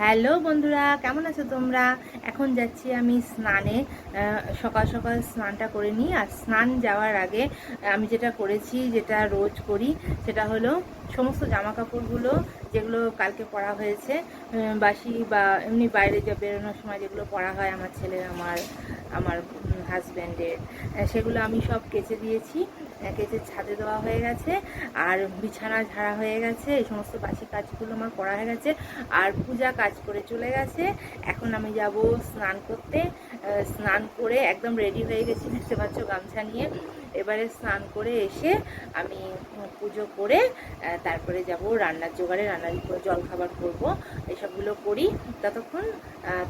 Hello বন্ধুরা, কেমন আছো তোমরা? এখন যাচ্ছি আমি স্নানে। সকাল সকাল স্নানটা করে নিই। আর স্নান যাওয়ার আগে আমি যেটা করেছি, যেটা রোজ করি, সেটা হলো সমস্ত জামা কাপড়গুলো যেগুলো কালকে পরা হয়েছে বাসি বা এমনি বাইরে যা বেরোনোর সময় যেগুলো পরা হয় আমার ছেলের আমার আমার হাজব্যান্ডের সেগুলো আমি সব কেচে দিয়েছি। কেচে ছাদে দেওয়া হয়ে গেছে, আর বিছানা ঝাড়া হয়ে গেছে, এই সমস্ত বাসি কাজগুলো আমার করা হয়ে গেছে, আর পূজা কাজ করে চলে গেছে। এখন আমি যাব স্নান করতে। স্নান করে একদম রেডি হয়ে গেছি, দেখতে পাচ্ছ গামছা নিয়ে। এবারে স্নান করে এসে আমি পুজো করে তারপরে যাব রান্নার জোগাড়ে, রান্নার জল খাবার করব, এসবগুলো করি। ততক্ষণ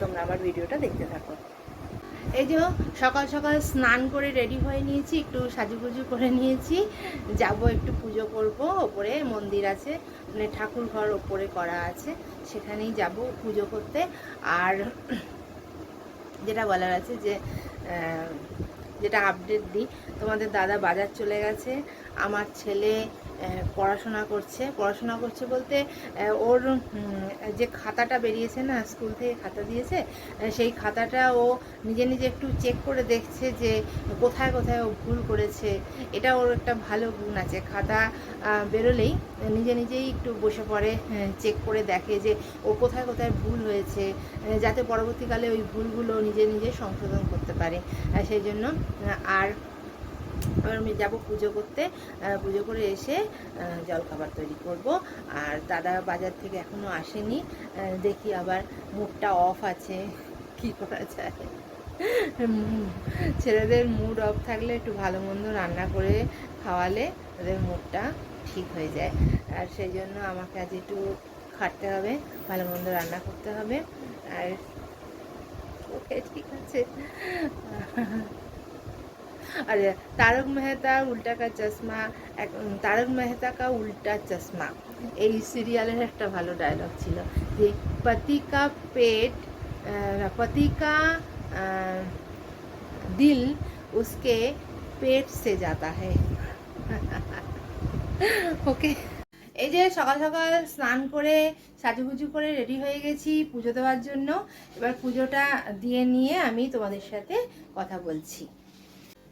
তোমরা আমার ভিডিওটা দেখতে থাকো। এই যে সকাল সকাল স্নান করে রেডি হয়ে নিয়েছি, একটু সাজুগুজু করে নিয়েছি। যাব একটু পুজো করব, ওপরে মন্দির আছে মানে ঠাকুর ঘর ওপরে করা আছে, সেখানেই যাব পুজো করতে। আর যেটা বলার আছে যে যেটা আপডেট দিই, তোমাদের দাদা বাজার চলে গেছে, আমার ছেলে পড়াশোনা করছে। পড়াশোনা করছে বলতে ওর যে খাতাটা বেরিয়েছে না, স্কুল থেকে খাতা দিয়েছে সেই খাতাটা ও নিজে নিজে একটু চেক করে দেখছে যে কোথায় কোথায় ও ভুল করেছে। এটা ওর একটা ভালো গুণ আছে। খাতা বেরোলেই নিজে নিজেই একটু বসে পড়ে চেক করে দেখে যে ও কোথায় কোথায় ভুল হয়েছে যাতে পরবর্তীকালে ওই ভুলগুলো নিজে নিজে সংশোধন করতে পারে। সেই জন্য আর এবার আমি যাব পুজো করতে। পুজো করে এসে জলখাবার তৈরি করব। আর দাদা বাজার থেকে এখনও আসেনি। দেখি আবার মুডটা অফ আছে। কি করা যায়? ছেলেদের মুড অফ থাকলে একটু ভালো মন্দ রান্না করে খাওয়ালে ওদের মুডটা ঠিক হয়ে যায়। আর সেই জন্য আমাকে আজ একটু খাটতে হবে, ভালো মন্দ রান্না করতে হবে। আর ওকে, ঠিক আছে। আর, তারক মেহতা উল্টা কা চশমা তারক মেহতা কা উল্টা চশমা। এই সিরিয়ালের একটা ভালো ডায়লগ ছিল। যে পতি কা পেট পতি কা দিল উসকে পেট সে যাতা হ্যায়। ওকে এই যে সকাল সকাল স্নান করে, সাজুগুজু করে রেডি হয়ে গেছি পুজো দেওয়ার জন্য। এবার পুজোটা দিয়ে নিয়ে আমি তোমাদের সাথে কথা বলছি।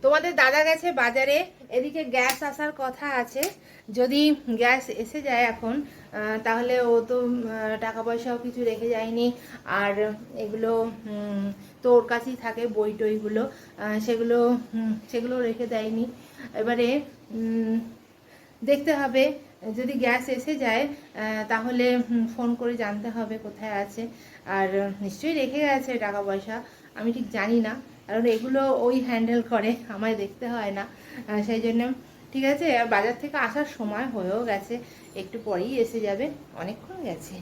তোমাদের দাদা গেছে বাজারে এদিকে গ্যাস আসার কথা আছে। যদি গ্যাস এসে যায় এখন তাহলে ও তো টাকা পয়সাও কিছু রেখে যায়নি। আর এগুলো তো ওর কাছেই থাকে বই টইগুলো সেগুলো সেগুলো রেখে দেয়নি। এবারে দেখতে হবে। যদি গ্যাস এসে যায় তাহলে ফোন করে জানতে হবে কোথায় আছে। আর নিশ্চয়ই রেখে গেছে টাকা পয়সা, আমি ঠিক জানি না। কারণ এগুলো ওই হ্যান্ডেল করে আমায় দেখতে হয় না আহ, সেই জন্য ঠিক আছে আর বাজার থেকে আসার সময় হয়েও গেছে একটু পরেই এসে যাবে অনেকক্ষণ গেছে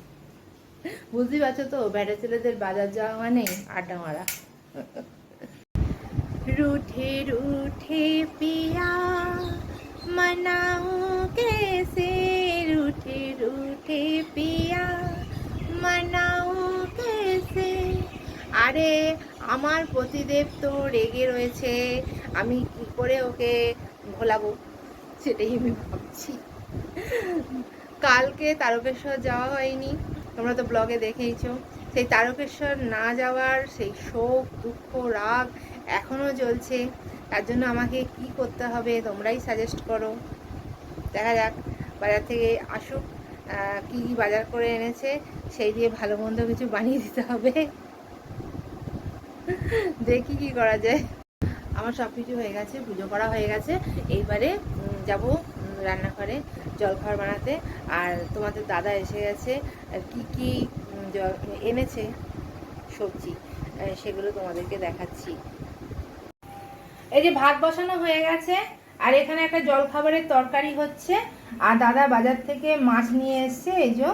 বুঝতেই পারছো তো ব্যাটা ছেলেদের বাজার যাওয়া মানে আড্ডা মারা रूठे रूठे पिया मनाऊं कैसे रूठे रूठे पिया मनाऊं कैसे আরে, আমার প্রতিদেব তো রেগে রয়েছে। আমি কি করে ওকে ভোলাবো? সেটাই আমি ভাবছি। কালকে তারকেশ্বর যাওয়া হয়নি। তোমরা তো ব্লগে দেখেইছো। সেই তারকেশ্বর না যাওয়ার সেই শোক, দুঃখ, রাগ এখনও চলছে তার জন্য আমাকে কি করতে হবে তোমরাই সাজেস্ট করো। দেখা যাক, বাজার থেকে আসুক কি বাজার করে এনেছে, সেই দিয়ে ভালো মন্দ কিছু বানিয়ে দিতে হবে। দেখি কি করা যায়। আমার সব কিছু হয়ে গেছে পুজো করা হয়ে গেছে। এইবারে যাব রান্নাঘরে জলখাবার বানাতে। আর তোমাদের দাদা এসে গেছে কি কি উম, জ- এনেছে সবজি সেগুলো তোমাদেরকে দেখাচ্ছি। এই যে ভাত বসানো হয়ে গেছে আর এখানে একটা জলখাবারের তরকারি হচ্ছে। আর দাদা বাজার থেকে মাছ নিয়ে এসছে এই যে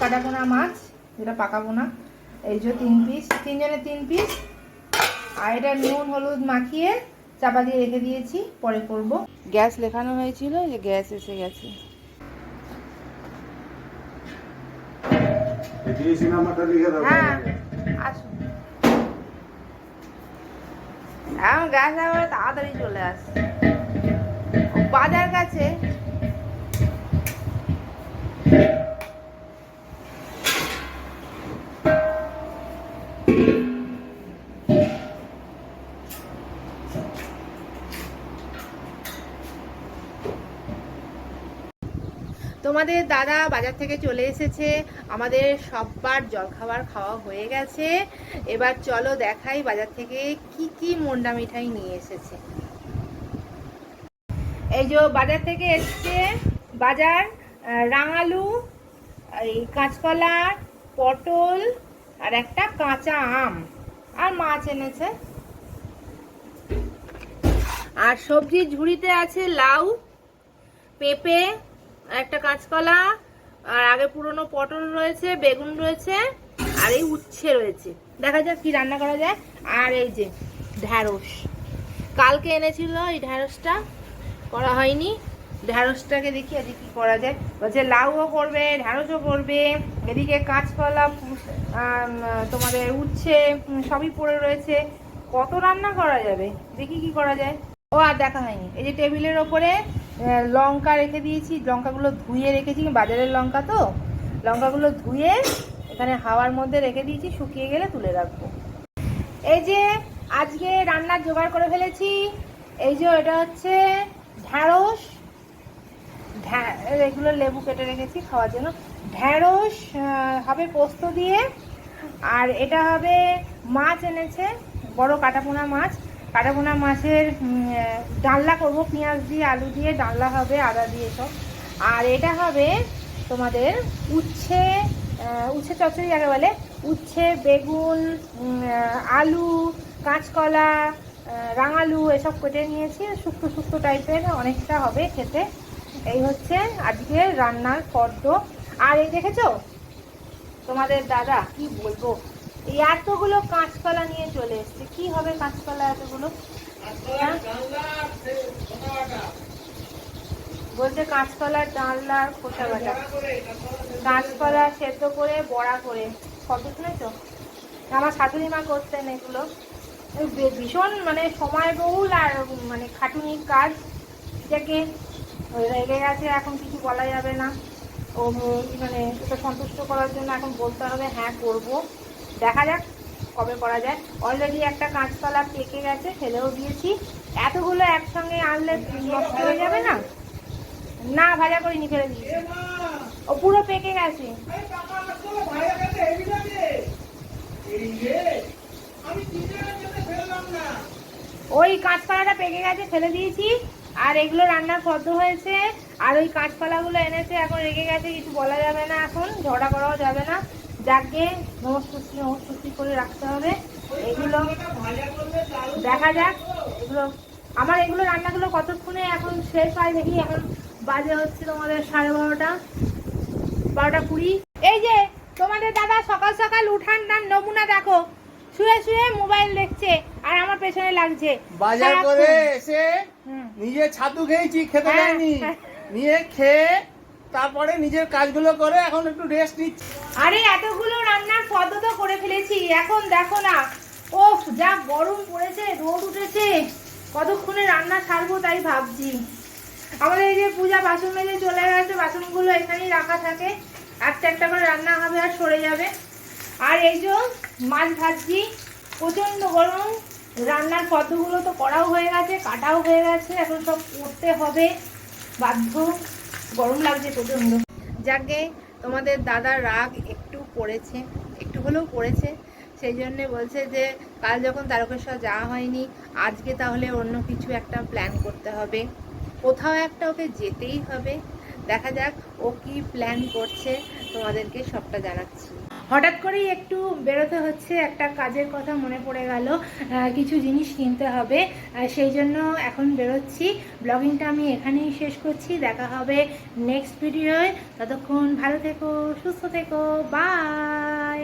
কাটাপোনা মাছ যেটা পাকাবো না। এই যে তিন পিস তিনজনে তিন পিস আর এটা নুন হলুদ মাখিয়ে চাপা দিয়ে রেখে দিয়েছি পরে করব। গ্যাস লেখানো হয়েছিল যে গ্যাস এসে গেছে। হ্যাঁ আসুন। এখন গ্যাস তাড়াতাড়ি চলে আসছে। বাজার কাছে। তোমাদের দাদা বাজার থেকে চলে এসেছে। আমাদের সববার জলখাবার খাওয়া হয়ে গেছে। এবার চলো দেখাই বাজার থেকে কি কি মন্ডা মিঠাই নিয়ে এসেছে। এই যে বাজার থেকে এসছে। বাজার রাঙালু, এই কাঁচকলা, পটল আর একটা কাঁচা আম। আর মাছ এনেছে। আর সবজির ঝুড়িতে আছে লাউ, পেঁপে একটা কাঁচকলা, আর আগে পুরনো পটল রয়েছে, বেগুন রয়েছে, আর এই উচ্ছে রয়েছে। দেখা যাক কি রান্না করা যায়। আর এই যে ঢ্যাঁড়স। কালকে এনেছিল এই ঢ্যাঁড়সটা, করা হয়নি। ঢ্যাঁড়সটাকে দেখি আজকে কি করা যায়। বলছে লাউও করবে, ঢ্যাঁড়সও করবে। এদিকে কাঁচকলা তোমাদের উচ্ছে সবই পড়ে রয়েছে। কত রান্না করা যাবে? দেখি কি করা যায়। ও আর দেখা হয়নি। এই যে টেবিলের ওপরে লঙ্কা রেখে দিয়েছি, লঙ্কাগুলো ধুয়ে রেখেছি, বাজারের লঙ্কা তো। লঙ্কাগুলো ধুয়ে এখানে হাওয়ার মধ্যে রেখে দিয়েছি, শুকিয়ে গেলে তুলে রাখব। এই যে আজকে রান্নার জোগাড় করে ফেলেছি, এই যে এটা হচ্ছে ঢ্যাঁড়স, ঢ্যা- এগুলো লেবু কেটে রেখেছি খাওয়ার জন্য। ঢ্যাঁড়স হবে পোস্ত দিয়ে, আর এটা হবে মাছ এনেছে, বড় কাটাপোনা মাছ। কাটাপোনা মাছের ডালনা করব, পেঁয়াজ দিয়ে, আলু দিয়ে, ডালনা হবে, আদা দিয়ে সব আর এটা হবে তোমাদের উচ্ছে উচ্ছে চচ্চড়ি যাকে বলে, উচ্ছে, বেগুন আলু, কাঁচকলা রাঙালু এসব কেটে নিয়েছি, শুক্তো শুক্তো টাইপের অনেকটা হবে খেতে। এই হচ্ছে আজকে রান্নার পদ্ম আর এই দেখেছ? তোমাদের দাদা, কি বলব? এই এতগুলো কাঁচকলা নিয়ে চলে এসছে। কি হবে কাঁচকলা এতগুলো? হ্যাঁ? বলছে কাঁচকলার ডালনা খোসা বাটা কাঁচকলা সেদ্ধ করে বড়া করে। কত শুনেছো? আমার শাশুড়ি মা করতেন এগুলো। ভীষণ মানে সময়বহুল আর মানে খাটুনির কাজ। এটাকে রেগে গেছে এখন কিছু বলা যাবে না। ও মানে ওকে সন্তুষ্ট করার জন্য এখন বলতে হবে হ্যাঁ করব। দেখা যাক কবে করা যায়। অলরেডি একটা কাঁচকলা পেকে গেছে, ফেলেও দিয়েছি। এতগুলো একসঙ্গে আনলে নষ্ট হয়ে যাবে না? না, ভাজা করিনি, ফেলে দিয়েছি। ও পুরো পেকে গেছে। ওই কাঁচকলাটা পেকে গেছে, ফেলে দিয়েছি। আর এগুলো রান্নার ফদ্দ হয়েছে। আর ওই কাঁচকলাগুলো এনেছে, এখন রেগে গেছে, কিছু বলা যাবে না এখন। ঝগড়া করাও যাবে না। যাকে নমস্তুষ্টি নমস্তুষ্টি করে রাখতে হবে এগুলো দেখা যাক এগুলো আমার এগুলো রান্নাগুলো কতক্ষণে এখন শেষ হয় দেখি এখন বাজে হচ্ছে তোমাদের সাড়ে বারোটা। বারোটা কুড়ি। এই যে তোমাদের দাদা সকাল সকাল উঠান টান নমুনা দেখো। শুয়ে শুয়ে মোবাইল দেখছে আর আমার পেছনে লাগছে। বাজার করে এসে। নিজে ছাতু খেয়েছি খেতে যায়নি হ্যাঁ। নিয়ে খেয়ে তারপরে নিজের কাজগুলো করে এখন একটু রেস্ট নিচ্ছি। আরে, এতগুলো রান্নার পদ্ম তো করে ফেলেছি। এখন দেখো না। ও যা গরম পড়েছে, রোদ উঠেছে। কতক্ষণে রান্না ছাড়বো তাই ভাবছি। আমাদের এই যে পূজা বাসন মেজে চলে গেছে, বাসনগুলো এখানেই রাখা থাকে। একটা একটা করে রান্না হবে আর সরে যাবে। আর এই যে মাছ ভাজছি, প্রচণ্ড গরম। রান্নার পদ্মগুলো তো করাও হয়ে গেছে, কাটাও হয়ে গেছে। এখন সব করতে হবে। বাধ্য। গরম লাগছে প্রচণ্ড। যাকে তোমাদের দাদার রাগ একটু পড়েছে, একটু হলেও পড়েছে, সেই জন্যে বলছে যে, কাল যখন তারকেশ্বর যাওয়া হয়নি, আজকে তাহলে অন্য কিছু একটা প্ল্যান করতে হবে। কোথাও একটা ওকে যেতেই হবে। দেখা যাক ও কি প্ল্যান করছে, তোমাদেরকে সবটা জানাচ্ছি। হঠাৎ করেই একটু বেরোতে হচ্ছে, একটা কাজের কথা মনে পড়ে গেল কিছু জিনিস কিনতে হবে সেই জন্য এখন বেরোচ্ছি। ব্লগিংটা আমি এখানেই শেষ করছি, দেখা হবে নেক্সট ভিডিওয় ততক্ষণ ভালো থেকো, সুস্থ থেকো বাই